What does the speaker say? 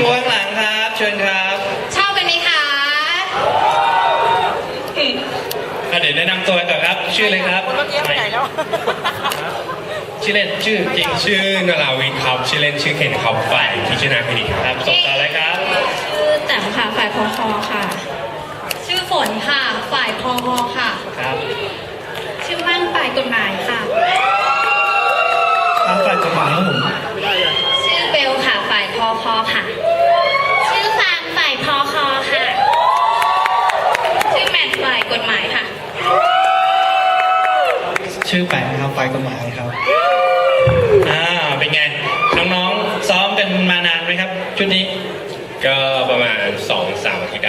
ครูข้างหลังครับ เชิญครับชอบกันไหมคะอะเดี๋ยวแนะนำตัวก่อนครับ ชื่ออะไรครับคนเมื่อกี้ไปไหนแล้ว ชื่อเล่นชื่อจริงชื่อนราวินครับชื่อเล่นชื่อเคนครับฝ่ายพิจารณาคดีครับครับส่งต่อเลยครับ ชื่อแต้มค่ะ ฝ่ายพอคอค่ะ ชื่อฝนค่ะ ฝ่ายพออค่ะ ครับชื่อมั่นฝ่ายกฎหมายค่ะครับฝ่ายกฎหมายครับผม ชื่อเบลค่ะ ฝ่ายพอคอค่ะ ชื่อฟางฝ่ายพอคอค่ะ ชื่อแมทฝ่ายกฎหมายค่ะ ชื่อแปะนะครับฝ่ายกฎหมายครับอ่าเป็นไง น้องๆ ซ้อมกันมานานไหมครับ ชุดนี้ ก็ประมาณสองสามอาทิตย์